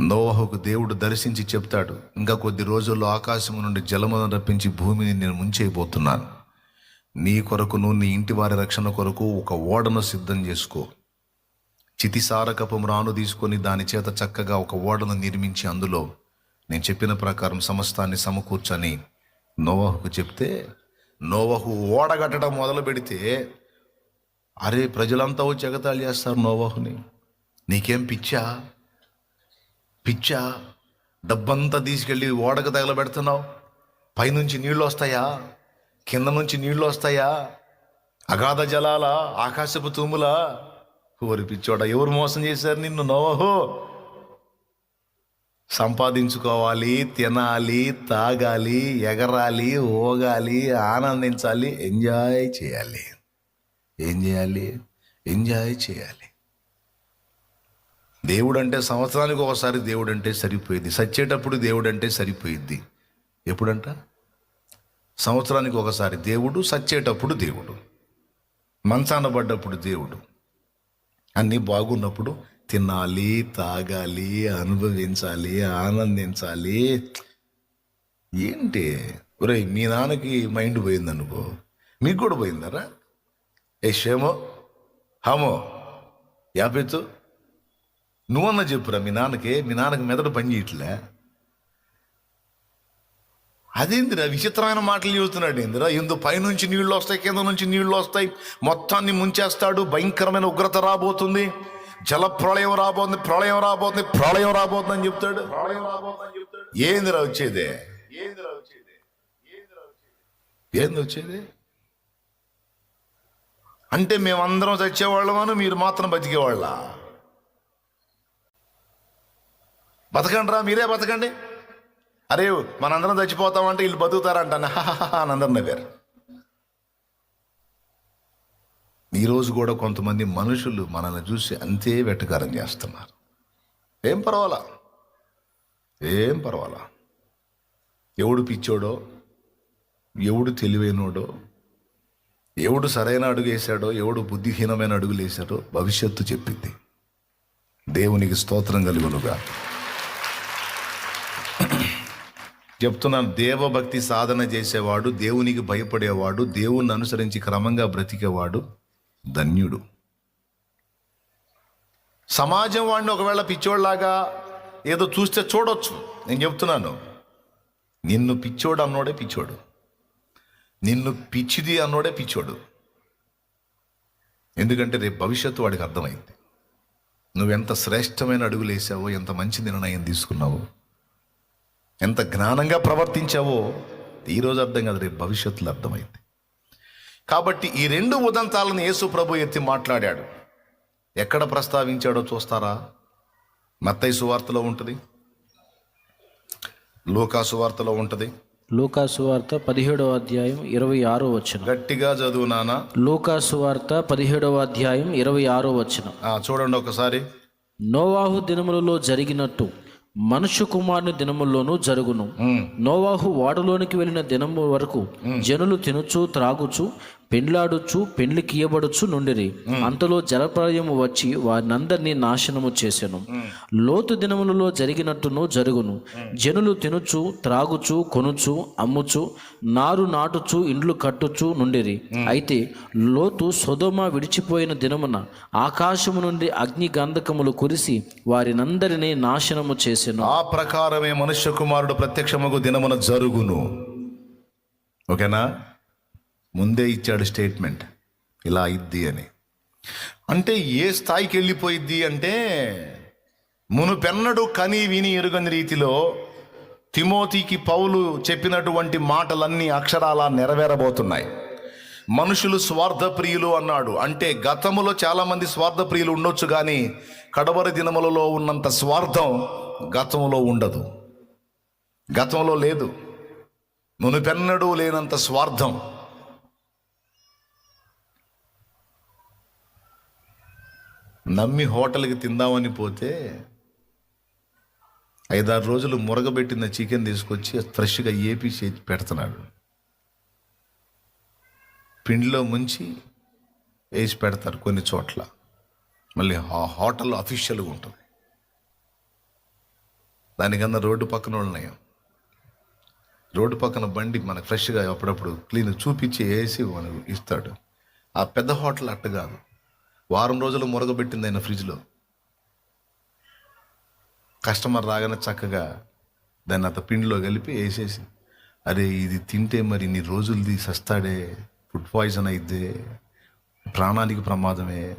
నోవహుకు దేవుడు దర్శించి చెప్తాడు ఇంకా కొద్ది రోజుల్లో ఆకాశము నుండి జలమును రప్పించి భూమిని నేను ముంచేయబోతున్నాను. నీ కొరకును నీ ఇంటి వారి రక్షణ కొరకు ఒక ఓడను సిద్ధం చేసుకో. చితిసారకపు మ్రాను తీసుకొని దాని చేత చక్కగా ఒక ఓడను నిర్మించి అందులో. నేను చెప్పిన ప్రకారం సమస్తాన్ని సమకూర్చని నోవహుకు చెప్తే నోవహు ఓడగట్టడం మొదలు పెడితే అరే ప్రజలంతా వచ్చి ఎగతాళి చేస్తారు నోవహుని. నీకేం పిచ్చా? పిచ్చా డబ్బంతా తీసుకెళ్ళి ఓడకు తగలబెడుతున్నావు. పైనుంచి నీళ్ళు వస్తాయా? కింద నుంచి నీళ్ళు వస్తాయా? అగాధ జలాల ఆకాశపు తూముల. ఓరి పిచ్చోడ ఎవరు మోసం చేశారు నిన్ను నోవహో? సంపాదించుకోవాలి తినాలి తాగాలి ఎగరాలి ఓగాలి ఆనందించాలి ఎంజాయ్ చేయాలి. ఏం చేయాలి? ఎంజాయ్ చేయాలి. దేవుడు అంటే సంవత్సరానికి ఒకసారి దేవుడు అంటే సరిపోయింది. సచ్చేటప్పుడు దేవుడు అంటే సరిపోయిద్ది ఎప్పుడంట? సంవత్సరానికి ఒకసారి దేవుడు సచ్చేటప్పుడు దేవుడు. మంచాన పడ్డప్పుడు దేవుడు. అన్నీ బాగున్నప్పుడు తినాలి తాగాలి అనుభవించాలి ఆనందించాలి. ఏంటి? ఒరేయ్ మీ నాన్నకి మైండ్ పోయిందనుకో. మీకు కూడా పోయిందరా? ఏ షేమో హమో? యాపెత్తు? నువ్వన్న చెప్పురా మీ నాన్నకి మీ నాన్నకి మెదడు పని చేయట్లే. అదేందిరా విచిత్రమైన మాటలు చెబుతున్నాడు ఏందిరా? ఎందు పైనుంచి నీళ్ళు వస్తాయి కింద నుంచి నీళ్ళు వస్తాయి మొత్తాన్ని ముంచేస్తాడు భయంకరమైన ఉగ్రత రాబోతుంది. జల ప్రళయం రాబోతుంది ప్రళయం రాబోతుంది ప్రళయం రాబోతుంది అని చెప్తాడు. ఏందిరా వచ్చేదే? ఏందిరా వచ్చేది ఏంది వచ్చేది? అంటే మేమందరం చచ్చేవాళ్ళమను మీరు మాత్రం బతికేవాళ్ళ? బతకండి రా మీరే బతకండి. అరే మనందరం చచ్చిపోతామంటే వీళ్ళు బతుకుతారంట అని అందరం నవ్వారు. ఈరోజు కూడా కొంతమంది మనుషులు మనల్ని చూసి అంతే వెట్టకారం చేస్తున్నారు. ఏం పర్వాలా? ఏం పర్వాలా? ఎవడు పిచ్చోడో ఎవడు తెలివైనోడో ఎవడు సరైన అడుగు వేశాడో ఎవడు బుద్ధిహీనమైన అడుగులు వేశాడో భవిష్యత్తు చెప్పింది. దేవునికి స్తోత్రం కలుగునుగా చెప్తున్నాను దేవభక్తి సాధన చేసేవాడు దేవునికి భయపడేవాడు దేవుణ్ణి అనుసరించి క్రమంగా బ్రతికేవాడు ధన్యుడు. సమాజం వాడిని ఒకవేళ పిచ్చోడ్లాగా ఏదో చూస్తే చూడొచ్చు. నేను చెప్తున్నాను నిన్ను పిచ్చోడు అన్నోడే పిచ్చోడు. నిన్ను పిచ్చిది అన్నోడే పిచ్చోడు. ఎందుకంటే రేపు భవిష్యత్తు వాడికి అర్థమైంది. నువ్వెంత శ్రేష్టమైన అడుగులు వేసావో ఎంత మంచి నిర్ణయం తీసుకున్నావో ఎంత జ్ఞానంగా ప్రవర్తించావో ఈరోజు అర్థం కాదు రేపు భవిష్యత్తులో అర్థమైంది. కాబట్టి ఈ రెండు ఉదంతాలను యేసు ప్రభు ఎత్తి మాట్లాడాడు. ఎక్కడ ప్రస్తావించాడో చూస్తారా? మత్తయి సువార్తలో ఉంటుంది. లూకా సువార్తలో ఉంటుంది. లూకాసు వార్త పదిహేడవ అధ్యాయం ఇరవై ఆరో వచనం. గట్టిగా చదువు నాన్న లూకాసు వార్త పదిహేడవ అధ్యాయం ఇరవై ఆరో వచనం. ఆ, చూడండి ఒకసారి. నోవాహు దినములలో జరిగినట్టు మనుష్య కుమారుని దినముల్లోనూ జరుగును. నోవాహు వాడలోనికి వెళ్ళిన దినము వరకు జనులు తినుచు త్రాగుచు పెండ్లాడుచు పెండ్లి కీయబడుచు నుండిరి అంతలో జలప్రలయము వచ్చి వారినందరినీ నాశనము చేసెను. లోతు దినములలో జరిగినట్టును జరుగును. జనులు తినుచు త్రాగుచు కొనుచు అమ్ముచు నారు నాటుచు ఇండ్లు కట్టుచు నుండిరి. అయితే లోతు సొదొమ విడిచిపోయిన దినమున ఆకాశము నుండి అగ్ని గంధకములు కురిసి వారినందరినీ నాశనము చేసెను. ఆ ప్రకారమే మనుష్య కుమారుడు ప్రత్యక్షమగు దినమున జరుగును. ఓకేనా? ముందే ఇచ్చాడు స్టేట్మెంట్. ఇలా ఇద్ది అని. అంటే ఏ స్థాయికి వెళ్ళిపోయిద్ది అంటే మునుపెన్నడు కని విని ఎరుగని రీతిలో తిమోతికి పౌలు చెప్పినటువంటి మాటలన్నీ అక్షరాలా నెరవేరబోతున్నాయి. మనుషులు స్వార్థప్రియులు అన్నాడు. అంటే గతములో చాలామంది స్వార్థప్రియులు ఉండొచ్చు కానీ కడవరి దినములలో ఉన్నంత స్వార్థం గతంలో ఉండదు. గతంలో లేదు. మునుపెన్నడూ లేనంత స్వార్థం నమ్మి హోటల్కి తిందామని పోతే ఐదారు రోజులు మురగబెట్టిన చికెన్ తీసుకొచ్చి ఫ్రెష్గా ఏపీ చేసి పెడుతున్నాడు. పిండిలో ముంచి వేసి పెడతారు కొన్ని చోట్ల. మళ్ళీ ఆ హోటల్ అఫీషియల్గా ఉంటుంది. దానికన్నా రోడ్డు పక్కన వాళ్ళని రోడ్డు పక్కన బండి మనకు ఫ్రెష్గా అప్పుడప్పుడు క్లీన్ చూపించి వేసి మనకు ఇస్తాడు. ఆ పెద్ద హోటల్ అట్ట కాదు. వారం రోజులు మురగబెట్టింది ఆయన ఫ్రిడ్జ్లో. కస్టమర్ రాగానే చక్కగా దాన్ని అత పిండిలో కలిపి వేసేసి అరే ఇది తింటే మరి ఇన్ని రోజులది సస్తాడే ఫుడ్ పాయిజన్ అయితే ప్రాణానికి ప్రమాదమే.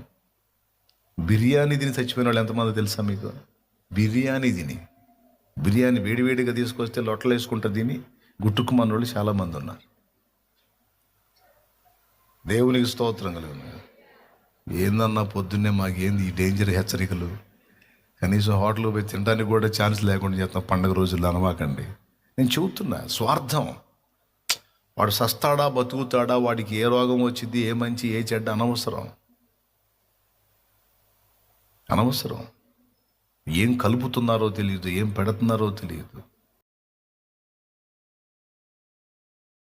బిర్యానీ తిని చచ్చిపోయిన వాళ్ళు ఎంతమంది తెలుసా మీకు? బిర్యానీ తిని బిర్యానీ వేడివేడిగా తీసుకొస్తే లొట్టలు వేసుకుంటా తిని గుట్టుకుమన్న వాళ్ళు చాలామంది ఉన్నారు. దేవునికి స్తోత్రం కలిగిన. ఏందన్నా పొద్దున్నే మాకేంది ఈ డేంజర్ హెచ్చరికలు? కనీసం హోటల్కి పోయి తినడానికి కూడా ఛాన్స్ లేకుండా చేస్తాం పండగ రోజుల్లో అనవాకండి నేను చెబుతున్నా స్వార్థం. వాడు సస్తాడా బతుకుతాడా వాడికి ఏ రోగం వచ్చింది ఏ మంచి ఏ చెడ్డ అనవసరం. అనవసరం. ఏం కలుపుతున్నారో తెలియదు ఏం పెడుతున్నారో తెలియదు.